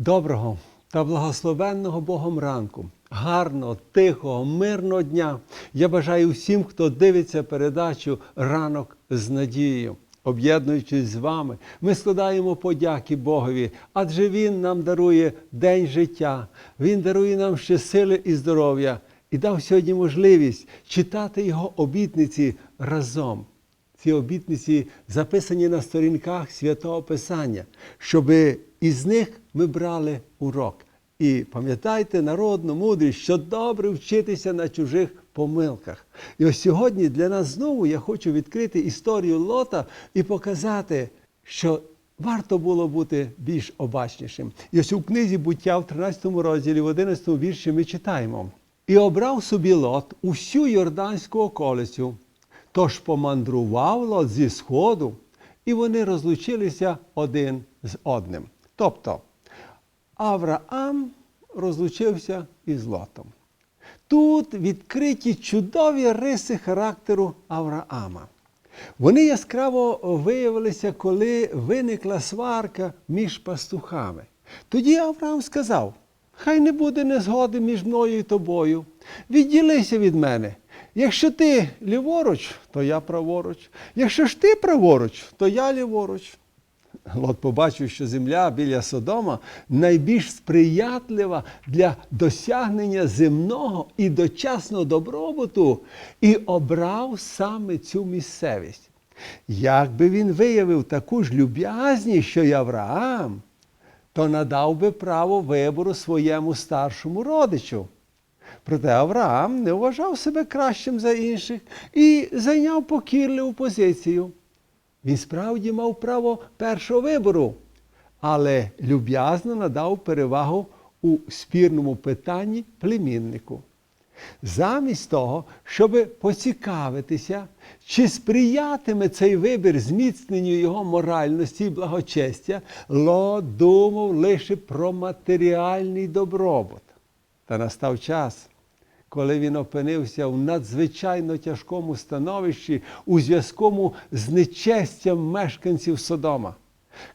Доброго та благословенного Богом ранку, гарного, тихого, мирного дня. Я бажаю всім, хто дивиться передачу Ранок з надією. Об'єднуючись з вами, ми складаємо подяки Богові, адже Він нам дарує день життя, Він дарує нам ще сили і здоров'я і дав сьогодні можливість читати Його обітниці разом. Ці обітниці записані на сторінках святого Писання, щоб із них ми брали урок. І пам'ятайте народну мудрість, що добре вчитися на чужих помилках. І ось сьогодні для нас знову я хочу відкрити історію Лота і показати, що варто було бути більш обачнішим. І ось у книзі буття в 13 розділі, в 11 вірші ми читаємо. І обрав собі Лот усю Йорданську околицю, Тож помандрував Лот зі сходу, і вони розлучилися один з одним. Тобто Авраам розлучився із Лотом. Тут відкриті чудові риси характеру Авраама. Вони яскраво виявилися, коли виникла сварка між пастухами. Тоді Авраам сказав: Хай не буде незгоди між мною і тобою. Відділися від мене. Якщо ти ліворуч, то я праворуч. Якщо ж ти праворуч, то я ліворуч. Лот побачив, що земля біля Содома найбільш сприятлива для досягнення земного і дочасного добробуту, і обрав саме цю місцевість. Якби він виявив таку ж люб'язність, що й Авраам, то надав би право вибору своєму старшому родичу. Проте Авраам не вважав себе кращим за інших і зайняв покірливу позицію. Він справді мав право першого вибору, але люб'язно надав перевагу у спірному питанні племіннику. Замість того, щоб поцікавитися, чи сприятиме цей вибір зміцненню його моральності і благочестя, Лот думав лише про матеріальний добробут. Та настав час, коли він опинився в надзвичайно тяжкому становищі у зв'язку з нечестям мешканців Содома.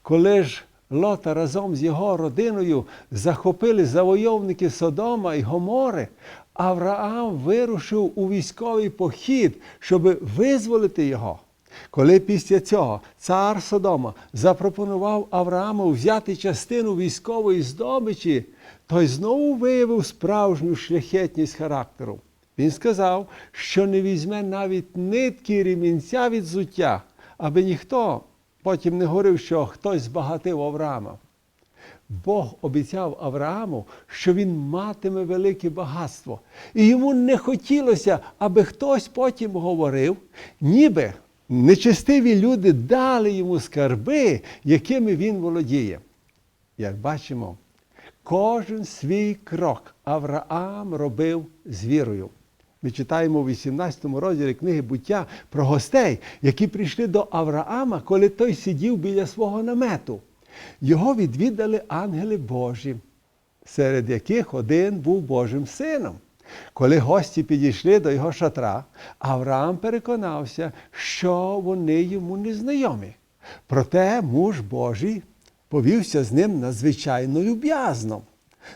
Коли ж Лота разом з його родиною захопили завойовники Содома і Гомори, Авраам вирушив у військовий похід, щоб визволити його. Коли після цього цар Содома запропонував Аврааму взяти частину військової здобичі, той знову виявив справжню шляхетність характеру. Він сказав, що не візьме навіть нитки ремінця від зуття, аби ніхто потім не говорив, що хтось збагатив Авраама. Бог обіцяв Аврааму, що він матиме велике багатство. І йому не хотілося, аби хтось потім говорив, ніби нечестиві люди дали йому скарби, якими він володіє. Як бачимо, кожен свій крок Авраам робив з вірою. Ми читаємо у 18 розділі книги буття про гостей, які прийшли до Авраама, коли той сидів біля свого намету. Його відвідали ангели Божі, серед яких один був Божим сином. Коли гості підійшли до його шатра, Авраам переконався, що вони йому не знайомі. Проте муж Божий повівся з ним надзвичайно люб'язно.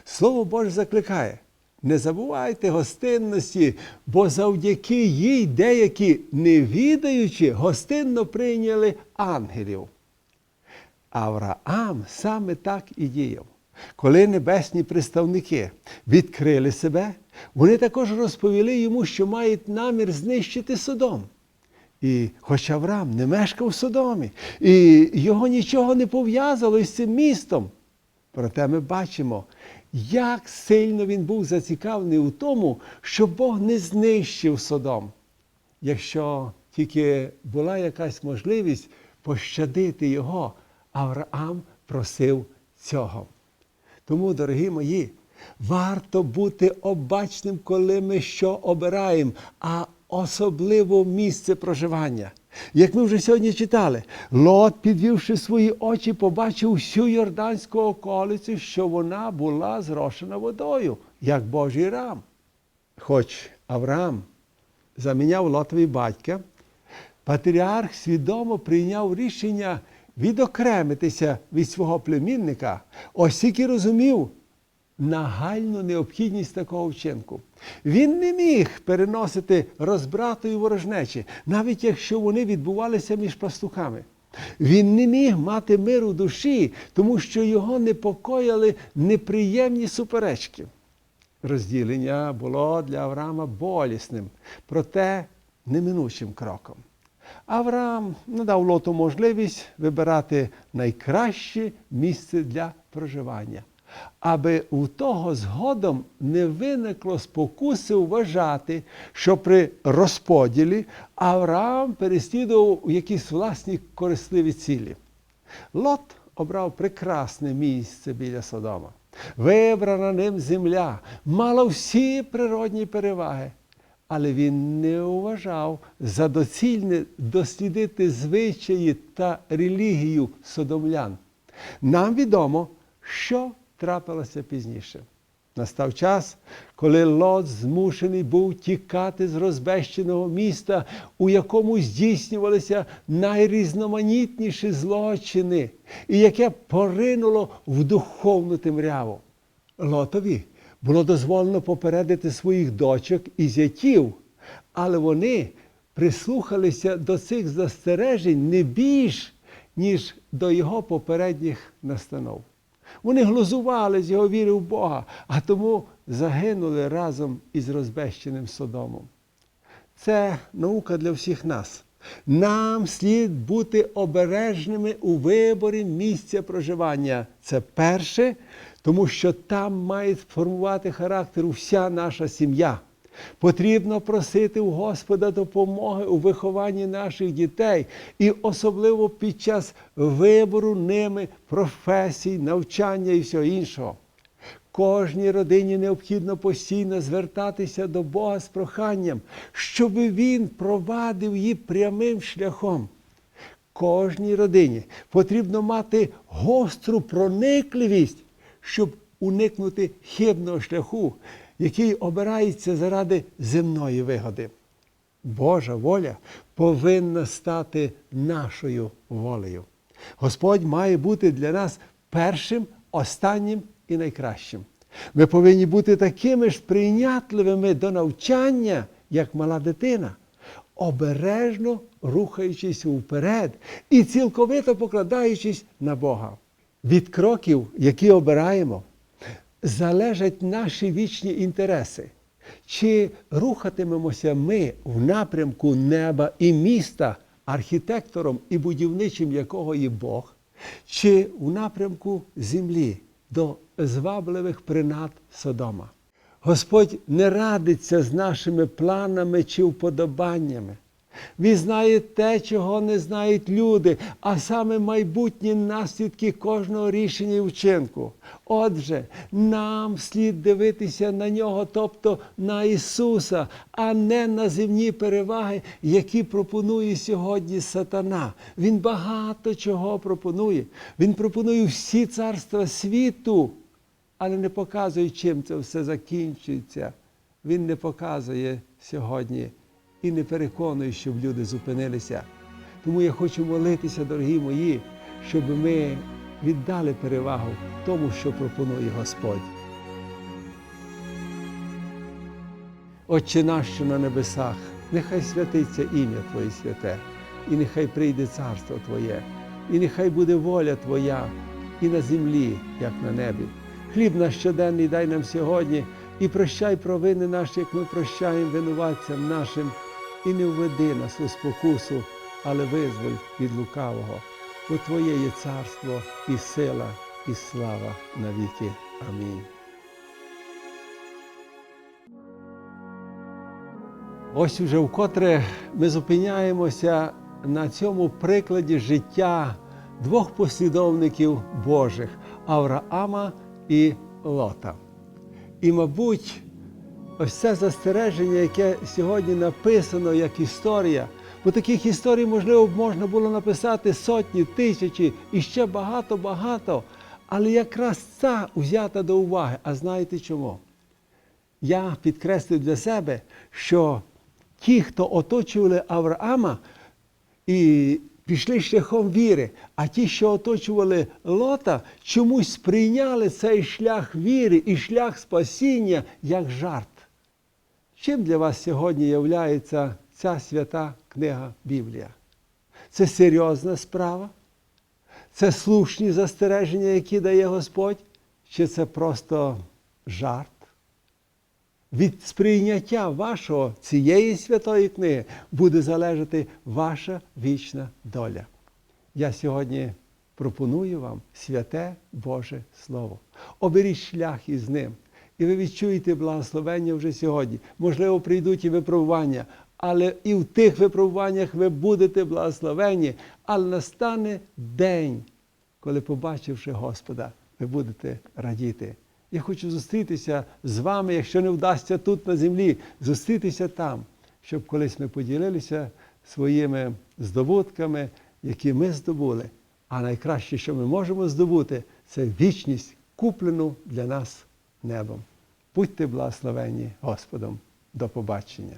Слово Боже закликає. Не забувайте гостинності, бо завдяки їй деякі, не відаючи, гостинно прийняли ангелів. Авраам саме так і діяв. Коли небесні представники відкрили себе, вони також розповіли йому, що мають намір знищити Содом. І хоч Авраам не мешкав в Содомі, і його нічого не пов'язало із цим містом. Проте ми бачимо, як сильно він був зацікавлений у тому, що Бог не знищив Содом. Якщо тільки була якась можливість пощадити його, Авраам просив цього. Тому, дорогі мої, варто бути обачним, коли ми що обираємо, а особливо місце проживання. Як ми вже сьогодні читали, Лот, підвівши свої очі, побачив всю Йорданську околицю, що вона була зрошена водою, як Божий рам. Хоч Авраам заміняв Лотові батька, патріарх свідомо прийняв рішення відокремитися від свого племінника, ось тільки розумів нагальну необхідність такого вчинку. Він не міг переносити розбрату і ворожнечі, навіть якщо вони відбувалися між пастухами. Він не міг мати миру в душі, тому що його непокоїли неприємні суперечки. Розділення було для Авраама болісним, проте неминучим кроком. Авраам надав лоту можливість вибирати найкраще місце для проживання, аби у того згодом не виникло спокуси вважати, що при розподілі Авраам переслідував якісь власні корисливі цілі. Лот обрав прекрасне місце біля Содома. Вибрана ним земля, мала всі природні переваги. Але він не вважав за доцільне дослідити звичаї та релігію содомлян. Нам відомо, що трапилося пізніше. Настав час, коли Лот змушений був тікати з розбещеного міста, у якому здійснювалися найрізноманітніші злочини, і яке поринуло в духовну темряву. Лотові було дозволено попередити своїх дочок і зятів, але вони прислухалися до цих застережень не більш, ніж до його попередніх настанов. Вони глузували з його віри в Бога, а тому загинули разом із розбещеним Содомом. Це наука для всіх нас. Нам слід бути обережними у виборі місця проживання. Це перше, тому що там має формувати характер вся наша сім'я. Потрібно просити у Господа допомоги у вихованні наших дітей і особливо під час вибору ними професій, навчання і всього іншого. Кожній родині необхідно постійно звертатися до Бога з проханням, щоб Він провадив її прямим шляхом. Кожній родині потрібно мати гостру проникливість, щоб уникнути хибного шляху, який обирається заради земної вигоди. Божа воля повинна стати нашою волею. Господь має бути для нас першим, останнім і найкращим. Ми повинні бути такими ж прийнятливими до навчання, як мала дитина, обережно рухаючись вперед і цілковито покладаючись на Бога. Від кроків, які обираємо, залежать наші вічні інтереси. Чи рухатимемося ми в напрямку неба і міста, архітектором і будівничим якого є Бог, чи в напрямку землі до звабливих принад Содома? Господь не радиться з нашими планами чи вподобаннями. Він знає те, чого не знають люди, а саме майбутні наслідки кожного рішення і вчинку. Отже, нам слід дивитися на нього, тобто на Ісуса, а не на земні переваги, які пропонує сьогодні сатана. Він багато чого пропонує. Він пропонує всі царства світу, але не показує, чим це все закінчується. Він не показує сьогодні і не переконую, щоб люди зупинилися. Тому я хочу молитися, дорогі мої, щоб ми віддали перевагу тому, що пропонує Господь. Отче наш, що на небесах, нехай святиться ім'я Твоє святе, і нехай прийде царство Твоє, і нехай буде воля Твоя і на землі, як на небі. Хліб наш щоденний дай нам сьогодні і прощай провини наші, як ми прощаємо винуватцям нашим і не введи нас у спокусу, але визволь від лукавого, бо Твоє є царство і сила, і слава навіки. Амінь. Ось уже вкотре ми зупиняємося на цьому прикладі життя двох послідовників Божих Авраама і Лота. І, мабуть, ось це застереження, яке сьогодні написано як історія. Бо таких історій, можливо, можна було написати сотні, тисячі і ще багато-багато. Але якраз ця взята до уваги. А знаєте чому? Я підкреслив для себе, що ті, хто оточували Авраама і пішли шляхом віри, а ті, що оточували Лота, чомусь сприйняли цей шлях віри і шлях спасіння як жарт. Чим для вас сьогодні являється ця свята книга Біблія? Це серйозна справа? Це слушні застереження, які дає Господь? Чи це просто жарт? Від сприйняття вашого цієї святої книги буде залежати ваша вічна доля. Я сьогодні пропоную вам святе Боже Слово. Оберіть шлях із ним, і ви відчуєте благословення вже сьогодні. Можливо, прийдуть і випробування, але і в тих випробуваннях ви будете благословені, але настане день, коли, побачивши Господа, ви будете радіти. Я хочу зустрітися з вами, якщо не вдасться тут на землі, зустрітися там, щоб колись ми поділилися своїми здобутками, які ми здобули. А найкраще, що ми можемо здобути, це вічність, куплену для нас небом. Будьте благословені Господом. До побачення.